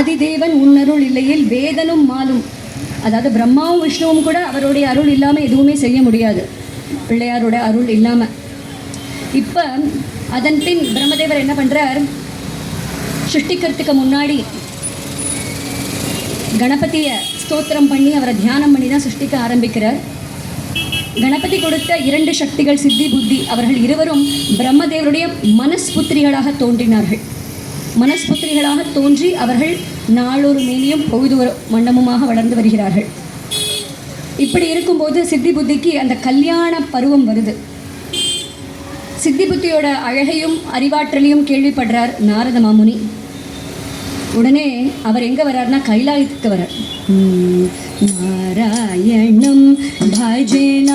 ஆதிதேவன் உன்னருள் இல்லையில் வேதனும் மாலும். அதாவது பிரம்மாவும் விஷ்ணுவும் கூட அவருடைய அருள் இல்லாமல் எதுவுமே செய்ய முடியாது. பிள்ளையாரோட அருள் இல்லாமல் இப்போ அதன் பின் பிரம்மதேவர் என்ன பண்ணுறார் சிருஷ்டிக்கிறதுக்கு முன்னாடி கணபதியை ஸ்தோத்திரம் பண்ணி அவரை தியானம் பண்ணி தான் சிருஷ்டிக்க ஆரம்பிக்கிறார். கணபதி கொடுத்த இரண்டு சக்திகள் சித்தி புத்தி அவர்கள் இருவரும் பிரம்மதேவருடைய மனஸ்புத்திரிகளாக தோன்றினார்கள். மனஸ்புத்திரிகளாக தோன்றி அவர்கள் நாளொரு மேனியும் பொழுது ஒரு வண்ணமுமாக வளர்ந்து வருகிறார்கள். இப்படி இருக்கும்போது சித்தி புத்திக்கு அந்த கல்யாண பருவம் வருது. சித்தி புத்தியோட அழகையும் அறிவாற்றலையும் கேள்விப்படுறார் நாரத மாமுனி. உடனே அவர் எங்கே வர்றார்னா கைலாயத்துக்கு வர்றார். நாராயணம் பஜன